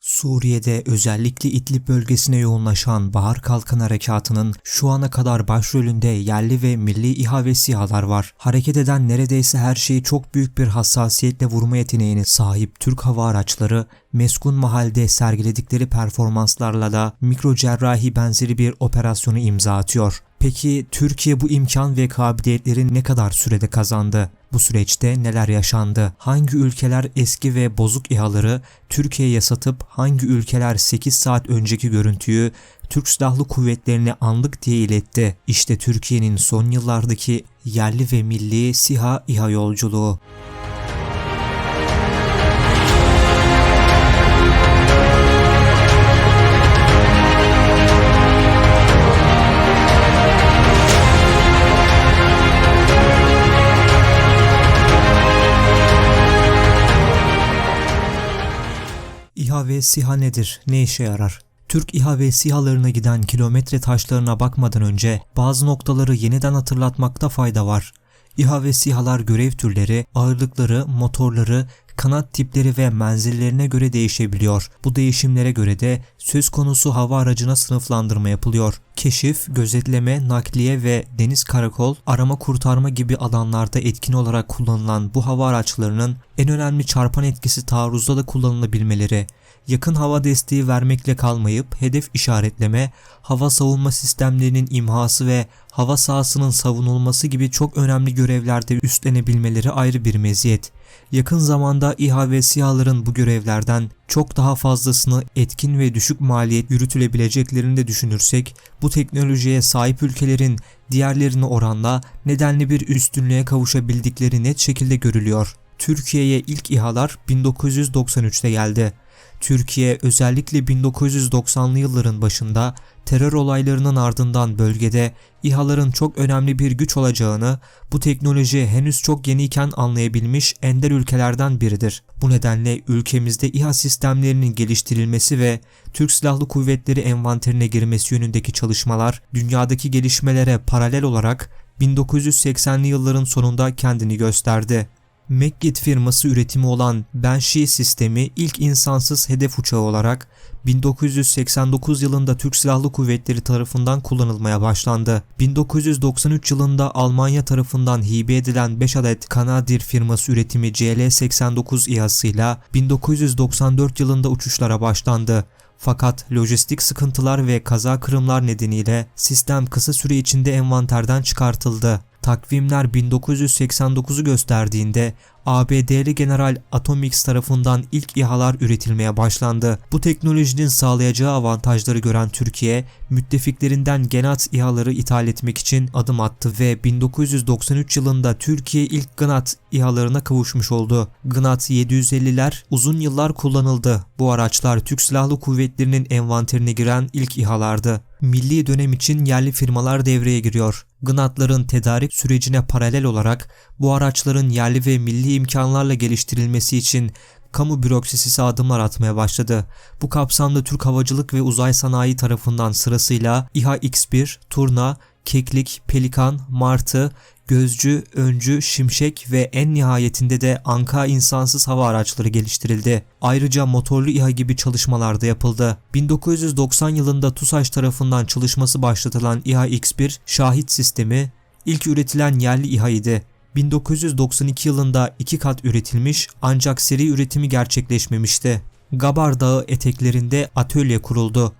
Suriye'de özellikle İdlib bölgesine yoğunlaşan Bahar Kalkan Harekatı'nın şu ana kadar başrolünde yerli ve milli İHA ve SİHA'lar var. Hareket eden neredeyse her şeyi çok büyük bir hassasiyetle vurma yeteneğine sahip Türk hava araçları meskun mahalde sergiledikleri performanslarla da mikro cerrahi benzeri bir operasyonu imza atıyor. Peki Türkiye bu imkan ve kabiliyetleri ne kadar sürede kazandı? Bu süreçte neler yaşandı? Hangi ülkeler eski ve bozuk İHA'ları Türkiye'ye satıp hangi ülkeler 8 saat önceki görüntüyü Türk Silahlı Kuvvetlerine anlık diye iletti? İşte Türkiye'nin son yıllardaki yerli ve milli SİHA İHA yolculuğu. İHA ve SİHA nedir? Ne işe yarar? Türk İHA ve SİHA'larına giden kilometre taşlarına bakmadan önce bazı noktaları yeniden hatırlatmakta fayda var. İHA ve SİHA'lar görev türleri, ağırlıkları, motorları, kanat tipleri ve menzillerine göre değişebiliyor. Bu değişimlere göre de söz konusu hava aracına sınıflandırma yapılıyor. Keşif, gözetleme, nakliye ve deniz karakol, arama kurtarma gibi alanlarda etkin olarak kullanılan bu hava araçlarının en önemli çarpan etkisi taarruzda da kullanılabilmeleri yakın hava desteği vermekle kalmayıp hedef işaretleme, hava savunma sistemlerinin imhası ve hava sahasının savunulması gibi çok önemli görevlerde üstlenebilmeleri ayrı bir meziyet. Yakın zamanda İHA ve SİHA'ların bu görevlerden çok daha fazlasını etkin ve düşük maliyet yürütülebileceklerini de düşünürsek, bu teknolojiye sahip ülkelerin diğerlerine oranla nedenli bir üstünlüğe kavuşabildikleri net şekilde görülüyor. Türkiye'ye ilk İHA'lar 1993'te geldi. Türkiye özellikle 1990'lı yılların başında terör olaylarının ardından bölgede İHA'ların çok önemli bir güç olacağını, bu teknoloji henüz çok yeniyken anlayabilmiş ender ülkelerden biridir. Bu nedenle ülkemizde İHA sistemlerinin geliştirilmesi ve Türk Silahlı Kuvvetleri envanterine girmesi yönündeki çalışmalar dünyadaki gelişmelere paralel olarak 1980'li yılların sonunda kendini gösterdi. Meggit firması üretimi olan Banshee sistemi ilk insansız hedef uçağı olarak 1989 yılında Türk Silahlı Kuvvetleri tarafından kullanılmaya başlandı. 1993 yılında Almanya tarafından hibe edilen 5 adet Kanadir firması üretimi CL-89 İHA'sıyla 1994 yılında uçuşlara başlandı. Fakat lojistik sıkıntılar ve kaza kırımlar nedeniyle sistem kısa süre içinde envanterden çıkartıldı. Takvimler 1989'u gösterdiğinde ABD'li General Atomics tarafından ilk İHA'lar üretilmeye başlandı. Bu teknolojinin sağlayacağı avantajları gören Türkiye, müttefiklerinden Genat İHA'ları ithal etmek için adım attı ve 1993 yılında Türkiye ilk Gnat İHA'larına kavuşmuş oldu. Gnat 750'ler uzun yıllar kullanıldı. Bu araçlar Türk Silahlı Kuvvetleri'nin envanterine giren ilk İHA'lardı. Milli dönem için yerli firmalar devreye giriyor. Gnatların tedarik sürecine paralel olarak bu araçların yerli ve milli imkanlarla geliştirilmesi için kamu bürokrasisi adımlar atmaya başladı. Bu kapsamda Türk Havacılık ve Uzay Sanayi tarafından sırasıyla İHA X1, Turna, Keklik, Pelikan, Martı, Gözcü, Öncü, Şimşek ve en nihayetinde de Anka insansız hava araçları geliştirildi. Ayrıca motorlu İHA gibi çalışmalar da yapıldı. 1990 yılında TUSAŞ tarafından çalışması başlatılan İHA X1 şahit sistemi ilk üretilen yerli İHA idi. 1992 yılında iki kat üretilmiş ancak seri üretimi gerçekleşmemişti. Gabar Dağı eteklerinde atölye kuruldu.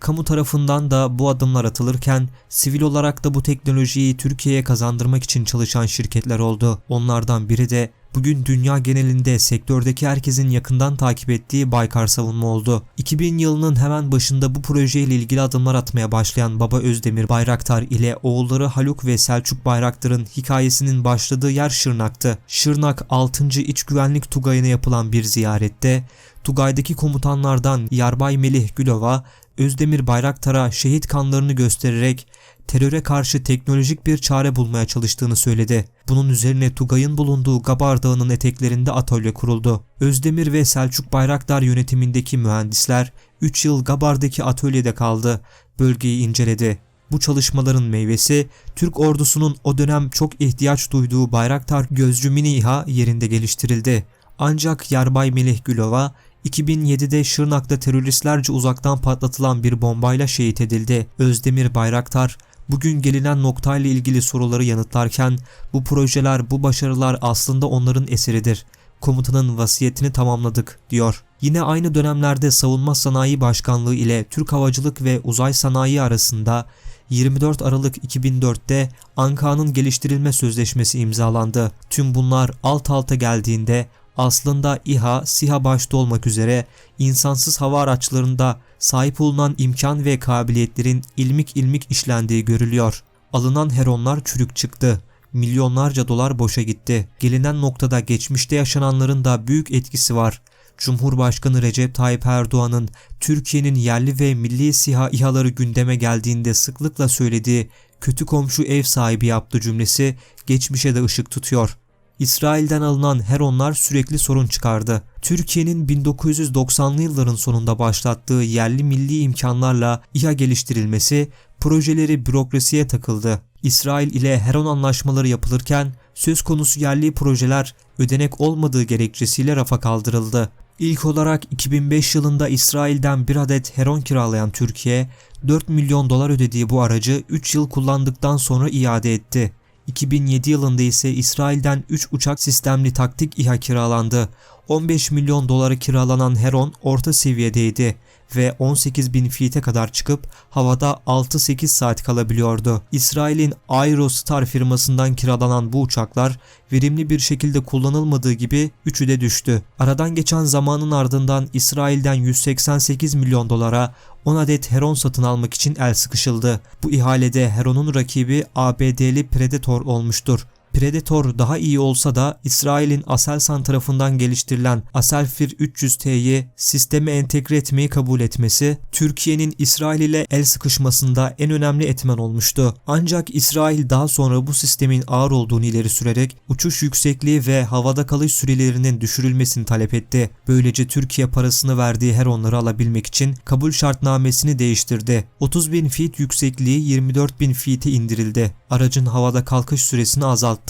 Kamu tarafından da bu adımlar atılırken sivil olarak da bu teknolojiyi Türkiye'ye kazandırmak için çalışan şirketler oldu. Onlardan biri de bugün dünya genelinde sektördeki herkesin yakından takip ettiği Baykar Savunma oldu. 2000 yılının hemen başında bu projeyle ilgili adımlar atmaya başlayan Baba Özdemir Bayraktar ile oğulları Haluk ve Selçuk Bayraktar'ın hikayesinin başladığı yer Şırnak'tı. Şırnak 6. İç Güvenlik Tugayı'na yapılan bir ziyarette Tugay'daki komutanlardan Yarbay Melih Gülova Özdemir Bayraktar'a şehit kanlarını göstererek teröre karşı teknolojik bir çare bulmaya çalıştığını söyledi. Bunun üzerine Tugay'ın bulunduğu Gabar Dağı'nın eteklerinde atölye kuruldu. Özdemir ve Selçuk Bayraktar yönetimindeki mühendisler 3 yıl Gabar'daki atölyede kaldı. Bölgeyi inceledi. Bu çalışmaların meyvesi Türk ordusunun o dönem çok ihtiyaç duyduğu Bayraktar gözcü mini İHA yerinde geliştirildi. Ancak Yarbay Melih Gülova 2007'de Şırnak'ta teröristlerce uzaktan patlatılan bir bombayla şehit edildi. Özdemir Bayraktar, bugün gelinen noktayla ilgili soruları yanıtlarken bu projeler, bu başarılar aslında onların eseridir. Komutanın vasiyetini tamamladık, diyor. Yine aynı dönemlerde Savunma Sanayi Başkanlığı ile Türk Havacılık ve Uzay Sanayi arasında 24 Aralık 2004'te Anka'nın geliştirilme sözleşmesi imzalandı. Tüm bunlar alt alta geldiğinde aslında İHA, SİHA başta olmak üzere insansız hava araçlarında sahip olunan imkan ve kabiliyetlerin ilmik ilmik işlendiği görülüyor. Alınan heronlar çürük çıktı. Milyonlarca dolar boşa gitti. Gelinen noktada geçmişte yaşananların da büyük etkisi var. Cumhurbaşkanı Recep Tayyip Erdoğan'ın Türkiye'nin yerli ve milli siha İHA'ları gündeme geldiğinde sıklıkla söylediği kötü komşu ev sahibi yaptı cümlesi geçmişe de ışık tutuyor. İsrail'den alınan Heronlar sürekli sorun çıkardı. Türkiye'nin 1990'lı yılların sonunda başlattığı yerli milli imkanlarla İHA geliştirilmesi projeleri bürokrasiye takıldı. İsrail ile Heron anlaşmaları yapılırken söz konusu yerli projeler ödenek olmadığı gerekçesiyle rafa kaldırıldı. İlk olarak 2005 yılında İsrail'den bir adet Heron kiralayan Türkiye, 4 milyon dolar ödediği bu aracı 3 yıl kullandıktan sonra iade etti. 2007 yılında ise İsrail'den 3 uçak sistemli taktik İHA kiralandı. 15 milyon dolara kiralanan Heron orta seviyedeydi ve 18 bin feet'e kadar çıkıp havada 6-8 saat kalabiliyordu. İsrail'in Aerostar firmasından kiralanan bu uçaklar verimli bir şekilde kullanılmadığı gibi üçü de düştü. Aradan geçen zamanın ardından İsrail'den 188 milyon dolara 10 adet Heron satın almak için el sıkışıldı. Bu ihalede Heron'un rakibi ABD'li Predator olmuştur. Predator daha iyi olsa da İsrail'in Aselsan tarafından geliştirilen Aselfir 300T'yi sisteme entegre etmeyi kabul etmesi, Türkiye'nin İsrail ile el sıkışmasında en önemli etmen olmuştu. Ancak İsrail daha sonra bu sistemin ağır olduğunu ileri sürerek uçuş yüksekliği ve havada kalış sürelerinin düşürülmesini talep etti. Böylece Türkiye parasını verdiği her onları alabilmek için kabul şartnamesini değiştirdi. 30 bin feet yüksekliği 24 bin feet'e indirildi. Aracın havada kalkış süresini azalttı.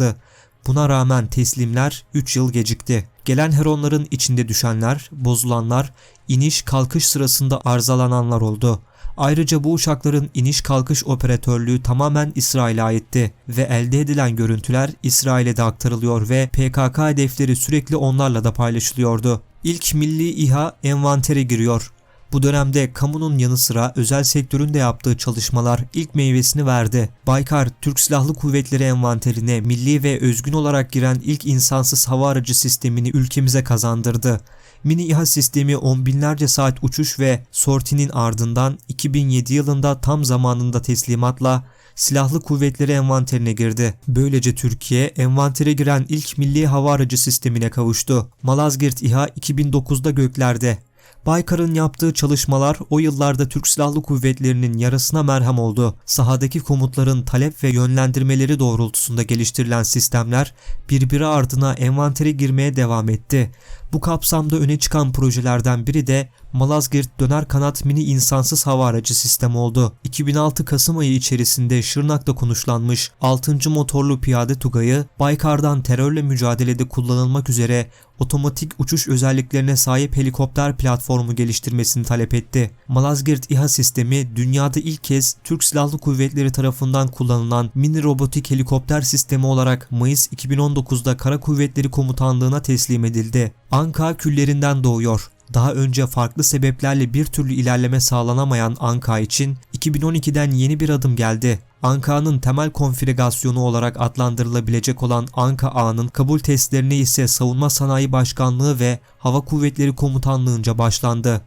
Buna rağmen teslimler 3 yıl gecikti. Gelen Heronların içinde düşenler, bozulanlar, iniş kalkış sırasında arızalananlar oldu. Ayrıca bu uçakların iniş kalkış operatörlüğü tamamen İsrail'e aitti ve elde edilen görüntüler İsrail'e de aktarılıyor ve PKK hedefleri sürekli onlarla da paylaşılıyordu. İlk milli İHA envantere giriyor. Bu dönemde kamunun yanı sıra özel sektörün de yaptığı çalışmalar ilk meyvesini verdi. Baykar, Türk Silahlı Kuvvetleri envanterine milli ve özgün olarak giren ilk insansız hava aracı sistemini ülkemize kazandırdı. Mini İHA sistemi on binlerce saat uçuş ve sortinin ardından 2007 yılında tam zamanında teslimatla silahlı kuvvetleri envanterine girdi. Böylece Türkiye envantere giren ilk milli hava aracı sistemine kavuştu. Malazgirt İHA 2009'da göklerde. Baykar'ın yaptığı çalışmalar o yıllarda Türk Silahlı Kuvvetleri'nin yarasına merhem oldu. Sahadaki komutların talep ve yönlendirmeleri doğrultusunda geliştirilen sistemler birbiri ardına envantere girmeye devam etti. Bu kapsamda öne çıkan projelerden biri de Malazgirt Döner Kanat Mini İnsansız Hava Aracı Sistemi oldu. 2006 Kasım ayı içerisinde Şırnak'ta konuşlanmış 6. motorlu piyade Tugay'ı Baykar'dan terörle mücadelede kullanılmak üzere otomatik uçuş özelliklerine sahip helikopter platformu geliştirmesini talep etti. Malazgirt İHA sistemi dünyada ilk kez Türk Silahlı Kuvvetleri tarafından kullanılan mini robotik helikopter sistemi olarak Mayıs 2019'da Kara Kuvvetleri Komutanlığı'na teslim edildi. Anka küllerinden doğuyor. Daha önce farklı sebeplerle bir türlü ilerleme sağlanamayan Anka için 2012'den yeni bir adım geldi. Anka'nın temel konfigürasyonu olarak adlandırılabilecek olan Anka A'nın kabul testlerine ise Savunma Sanayi Başkanlığı ve Hava Kuvvetleri Komutanlığı'nca başlandı.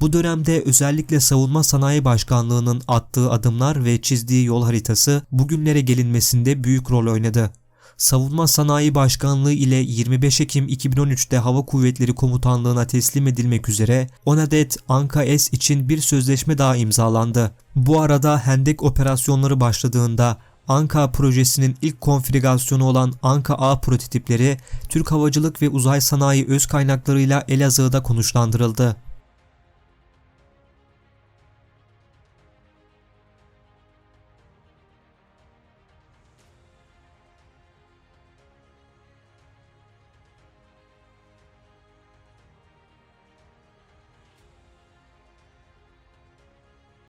Bu dönemde özellikle Savunma Sanayi Başkanlığı'nın attığı adımlar ve çizdiği yol haritası bugünlere gelinmesinde büyük rol oynadı. Savunma Sanayi Başkanlığı ile 25 Ekim 2013'te Hava Kuvvetleri Komutanlığı'na teslim edilmek üzere 10 adet Anka S için bir sözleşme daha imzalandı. Bu arada Hendek operasyonları başladığında Anka projesinin ilk konfigürasyonu olan Anka A prototipleri Türk Havacılık ve Uzay Sanayi öz kaynaklarıyla Elazığ'da konuşlandırıldı.